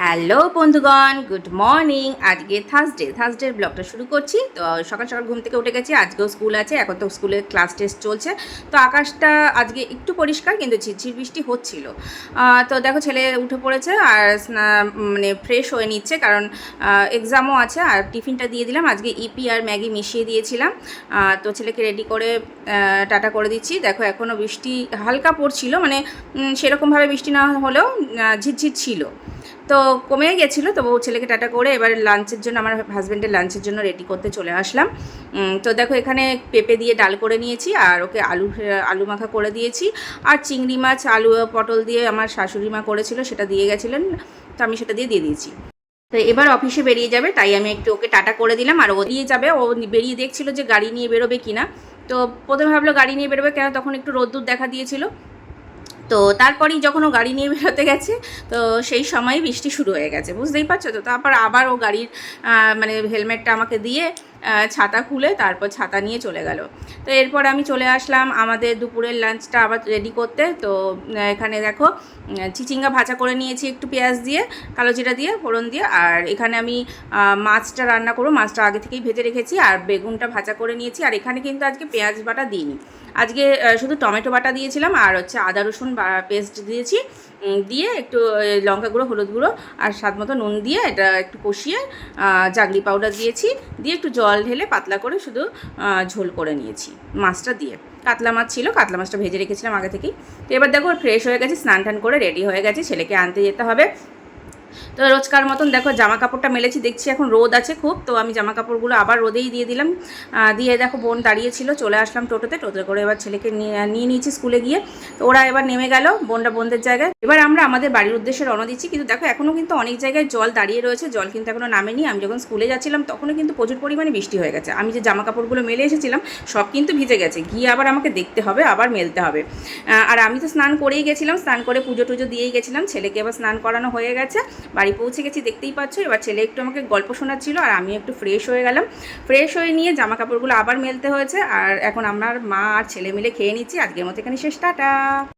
Hello বন্ধুগণ, good morning. আজকে Thursday থার্সডের ব্লগটা শুরু করছি। তো সকাল সকাল ঘুম থেকে উঠে গেছি, আজকেও স্কুল আছে, এখন তো স্কুলে ক্লাস টেস্ট চলছে। তো আকাশটা আজকে একটু পরিষ্কার, কিন্তু ঝিরঝির বৃষ্টি হচ্ছিল। তো দেখো ছেলে উঠে পড়েছে আর মানে ফ্রেশ হয়ে নিচ্ছে, কারণ এক্সামও আছে, আর টিফিনটা দিয়ে দিলাম। আজকে ইপি আর ম্যাগি মিশিয়ে দিয়েছিলাম। তো ছেলেকে রেডি করে টাটা করে দিচ্ছি। দেখো এখনও বৃষ্টি হালকা পড়ছিল মানে সেরকমভাবে বৃষ্টি না হলেও ঝিরঝির ছিল। তো কমে গেছিল, তবু ছেলেকে টাটা করে এবার লাঞ্চের জন্য, আমার হাজব্যান্ডের লাঞ্চের জন্য রেডি করতে চলে আসলাম। তো দেখো এখানে পেঁপে দিয়ে ডাল করে নিয়েছি, আর ওকে আলু আলু মাখা করে দিয়েছি, আর চিংড়ি মাছ, আলু পটল দিয়ে আমার শাশুড়ি মা করেছিল, সেটা দিয়ে গেছিলেন, তো আমি সেটা দিয়ে দিয়ে দিয়েছি। তো এবার অফিসে বেরিয়ে যাবে, তাই আমি একটু ওকে টাটা করে দিলাম, আর ও দিয়ে যাবে, ও বেরিয়ে দেখছিল যে গাড়ি নিয়ে বেরোবে কিনা। তো প্রথমে ভাবলো গাড়ি নিয়ে বেরোবে কেন, তখন একটু রোদ্দুর দেখা দিয়েছিল তো তারপরেই যখন ও গাড়ি নিয়ে বেরোতে গেছে, তো সেই সময় বৃষ্টি শুরু হয়ে গেছে, বুঝতেই পারছ তো? তারপর আবার ও গাড়ির মানে হেলমেটটা আমাকে দিয়ে ছাতা খুলে তারপর ছাতা নিয়ে চলে গেল। তো এরপর আমি চলে আসলাম আমাদের দুপুরের লাঞ্চটা আবার রেডি করতে। তো এখানে দেখো চিচিঙ্গা ভাজা করে নিয়েছি একটু পেঁয়াজ দিয়ে, কালো জিরা দিয়ে, ফোড়ন দিয়ে। আর এখানে আমি মাছটা রান্না করব, মাছটা আগে থেকেই ভেজে রেখেছি। আর বেগুনটা ভাজা করে নিয়েছি। আর এখানে কিন্তু আজকে পেঁয়াজ বাটা দিইনি। আজকে শুধু টমেটো বাটা দিয়েছিলাম আর হচ্ছে আদা, রসুন পেস্ট দিয়েছি। দিয়ে একটু লঙ্কা গুঁড়ো, হলুদ গুঁড়ো আর স্বাদ মতো নুন দিয়ে এটা একটু কষিয়ে জাগলি পাউডার দিয়েছি। দিয়ে একটু জল ঢেলে পাতলা করে শুধু ঝোল করে নিয়েছি, মাছটা দিয়ে। কাতলা মাছ ছিল, কাতলা মাছটা ভেজে রেখেছিলাম আগে থেকেই। তো এবার দেখো ফ্রেশ হয়ে গেছে স্নান টান করে রেডি হয়ে গেছে, ছেলেকে আনতে যেতে হবে। তো রোজকার মতন দেখো জামা কাপড়টা মেলেছি, দেখছি এখন রোদ আছে খুব, তো আমি জামা কাপড়গুলো আবার রোদেই দিয়ে দিলাম। দিয়ে দেখো বোন দাঁড়িয়েছিল, চলে আসলাম টোটোতে টোটোতে করে এবার ছেলেকে নিয়ে নিয়ে নিয়েছি স্কুলে গিয়ে। তো ওরা এবার নেমে গেল বোনটা বোনদের জায়গায়। এবার আমরা আমাদের বাড়ির উদ্দেশ্যে রওনা দিচ্ছি, কিন্তু দেখো এখনও কিন্তু অনেক জায়গায় জল দাঁড়িয়ে রয়েছে, জল কিন্তু এখনও নামেনি। আমি যখন স্কুলে যাচ্ছিলাম তখনও কিন্তু প্রচুর পরিমাণে বৃষ্টি হয়ে গেছে। আমি যে জামা কাপড়গুলো মেলে এসেছিলাম, সব কিন্তু ভিজে গেছে। গিয়ে আবার আমাকে দেখতে হবে, আবার মেলতে হবে। আর আমি তো স্নান করেই গেছিলাম, স্নান করে পুজো টুজো দিয়েই গেছিলাম, ছেলেকে এবার স্নান করানো হয়ে গেছে। বাড়ি পৌঁছে গেছি, দেখতেই পাচ্ছ। এবার ছেলে একটু আমাকে গল্প শোনাচ্ছিল আর আমি একটু ফ্রেশ হয়ে গেলাম। ফ্রেশ হয়ে নিয়ে জামা কাপড়গুলো আবার মেলতে হয়েছে আর এখন আমার মা আর ছেলে মিলে খেয়ে নিচ্ছি। আজকের মতো এখানে শেষ, টাটা!